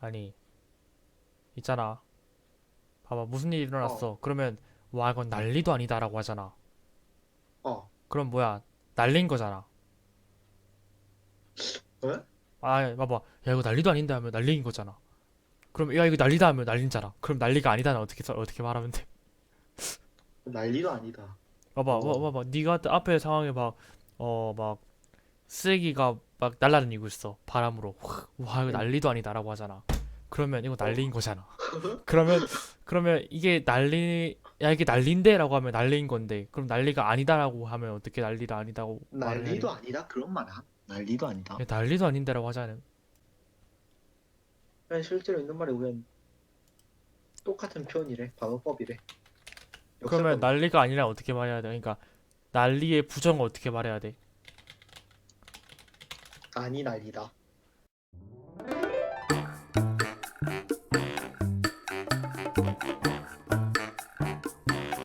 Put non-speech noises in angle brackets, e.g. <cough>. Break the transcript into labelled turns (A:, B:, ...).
A: 아니 있잖아. 봐봐 무슨 일이 일어났어? 그러면 와 이건 난리도 아니다라고 하잖아.
B: 어.
A: 그럼 뭐야? 날린 거잖아.
B: 왜?
A: 아 봐봐. 야 이거 난리도 아닌데 하면 날린 거잖아. 그럼 야 이거 난리다 하면 날린잖아 그럼 난리가 아니다는 어떻게 써- 어떻게 말하면 돼?
B: 난리도 아니다.
A: 봐봐
B: 어.
A: 봐봐 봐봐 네가 앞에 상황에 막 어 막 쓰레기가 막 날라다니고 있어 바람으로 와 이거
B: 응.
A: 난리도 아니다라고 하잖아 그러면 이거 난리인 거잖아 <laughs> 그러면 그러면 이게 난리 야 이게 난리인데라고 하면 난리인 건데 그럼 난리가 아니다라고 하면 어떻게 난리가 아니다고 말을 해야
B: 난리도
A: 돼?
B: 아니다. 그런 말 안. 난리도 아니다.
A: 야, 난리도 아닌데라고 하자는
B: 그냥 실제로 있는 말이 그냥 똑같은 표현이래. 방어법이래.
A: 그러면
B: 역사법.
A: 난리가 아니라 어떻게 말해야 돼 그러니까 난리의 부정을 어떻게 말해야 돼
B: 아니 난리다.